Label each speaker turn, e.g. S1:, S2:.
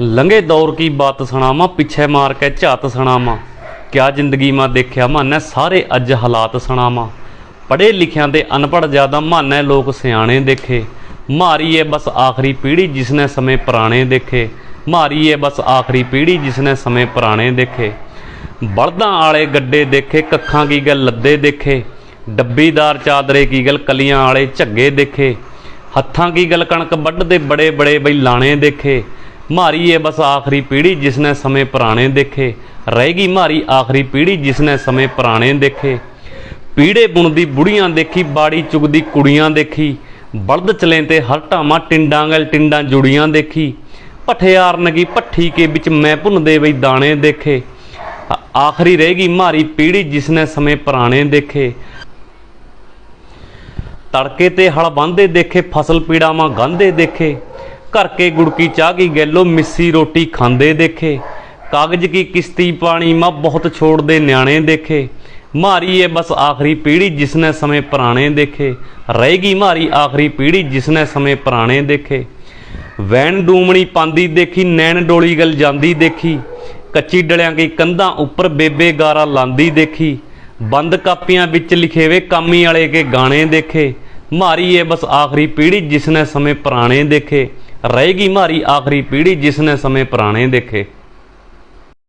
S1: ਲੰਗੇ ਦੌਰ ਕੀ ਬਾਤ ਸੁਣਾਵਾਂ, ਪਿੱਛੇ ਮਾਰ ਕੇ ਝਾਤ ਸੁਣਾਵਾਂ। ਕਿਆ ਜ਼ਿੰਦਗੀ ਮਾ ਦੇਖਿਆ, ਮਾਨੈ ਸਾਰੇ ਅੱਜ ਹਾਲਾਤ ਸੁਣਾਵਾਂ। ਪੜ੍ਹੇ ਲਿਖਿਆਂ ਦੇ ਅਨਪੜ੍ਹ ਜ਼ਿਆਦਾ, ਮਾਨੈ ਲੋਕ ਸਿਆਣੇ ਦੇਖੇ। ਮਾਰੀਏ ਬਸ ਆਖਰੀ ਪੀੜ੍ਹੀ ਜਿਸਨੇ ਸਮੇਂ ਪੁਰਾਣੇ ਦੇਖੇ। ਮਾਰੀਏ ਬਸ ਆਖਰੀ ਪੀੜ੍ਹੀ ਜਿਸਨੇ ਸਮੇਂ ਪੁਰਾਣੇ ਦੇਖੇ। ਬਲਦਾਂ ਵਾਲੇ ਗੱਡੇ ਦੇਖੇ, ਕੱਖਾਂ ਕੀ ਗੱਲ ਲੱਦੇ ਦੇਖੇ। ਡੱਬੀਦਾਰ ਚਾਦਰੇ ਕੀ ਗੱਲ ਕਲੀਆਂ ਵਾਲੇ ਝੱਗੇ ਦੇਖੇ। ਹੱਥਾਂ ਕੀ ਗੱਲ ਕਣਕ ਵੱਢਦੇ ਬੜੇ ਬੜੇ ਬਈ ਲਾਣੇ ਦੇਖੇ। ਮਾਰੀ ਏ ਬਸ ਆਖਰੀ ਪੀੜ੍ਹੀ ਜਿਸਨੇ ਸਮੇਂ ਪੁਰਾਣੇ ਦੇਖੇ। ਰਹੇਗੀ ਮਾਰੀ ਆਖਰੀ ਪੀੜ੍ਹੀ ਜਿਸਨੇ ਸਮੇਂ ਪੁਰਾਣੇ ਦੇਖੇ। ਪੀੜੇ ਬੁਣਦੀ ਬੁੜੀਆਂ ਦੇਖੀ, ਬਾੜੀ ਚੁਗਦੀ ਕੁੜੀਆਂ ਦੇਖੀ। ਬਲਦ ਚਲੇ ਤੇ ਹਰ ਢਾਮਾ ਟਿੰਡਾਂ ਗਲ ਟਿੰਡਾਂ ਜੁੜੀਆਂ ਦੇਖੀ। ਪਠਿਆਰ ਨਗੀ ਪੱਠੀ ਕੇ ਵਿੱਚ ਮੈਂ ਭੁੰਨਦੇ ਬਈ ਦਾਣੇ ਦੇਖੇ। ਆ- ਆਖਰੀ ਰਹੇਗੀ ਮਾਰੀ ਪੀੜੀ ਜਿਸਨੇ ਸਮੇਂ ਪੁਰਾਣੇ ਦੇਖੇ। ਤੜਕੇ ਤੇ ਹਲ ਬੰਦੇ ਦੇਖੇ, ਫਸਲ ਪੀੜਾਵਾਂ ਗਾਂਦੇ ਦੇਖੇ। ਘਰ ਕੇ ਗੁੜਕੀ ਚਾਹ ਕੀ ਗੈਲੋ, ਮਿੱਸੀ ਰੋਟੀ ਖਾਂਦੇ ਦੇਖੇ। ਕਾਗਜ਼ ਕੀ ਕਿਸ਼ਤੀ ਪਾਣੀ, ਮਾ ਬਹੁਤ ਛੋੜਦੇ ਨਿਆਣੇ ਦੇਖੇ। ਮਾਰੀ ਏ ਬਸ ਆਖਰੀ ਪੀੜੀ ਜਿਸਨੇ ਸਮੇਂ ਪੁਰਾਣੇ ਦੇਖੇ। ਰਹੇਗੀ ਮਾਰੀ ਆਖਰੀ ਪੀੜੀ ਜਿਸਨੇ ਸਮੇਂ ਪੁਰਾਣੇ ਦੇਖੇ। ਵੈਣ ਡੂਮਣੀ ਪਾਂਦੀ ਦੇਖੀ, ਨੈਣ ਡੋਲੀ ਗਲ ਜਾਂਦੀ ਦੇਖੀ। ਕੱਚੀ ਡਲਿਆਂ ਕੀ ਕੰਧਾਂ ਉੱਪਰ ਬੇਬੇ ਗਾਰਾ ਲਾਂਦੀ ਦੇਖੀ। ਬੰਦ ਕਾਪੀਆਂ ਵਿੱਚ ਲਿਖੇ ਵੇ ਕਾਮੀ ਵਾਲੇ ਕੇ ਗਾਣੇ ਦੇਖੇ। ਮਾਰੀ ਏ ਬਸ ਆਖਰੀ ਪੀੜੀ ਜਿਸਨੇ ਸਮੇਂ ਪੁਰਾਣੇ ਦੇਖੇ, ਰਹੇਗੀ ਮਾਰੀ ਆਖਰੀ ਪੀੜੀ ਜਿਸਨੇ ਸਮੇਂ ਪੁਰਾਣੇ ਦੇਖੇ।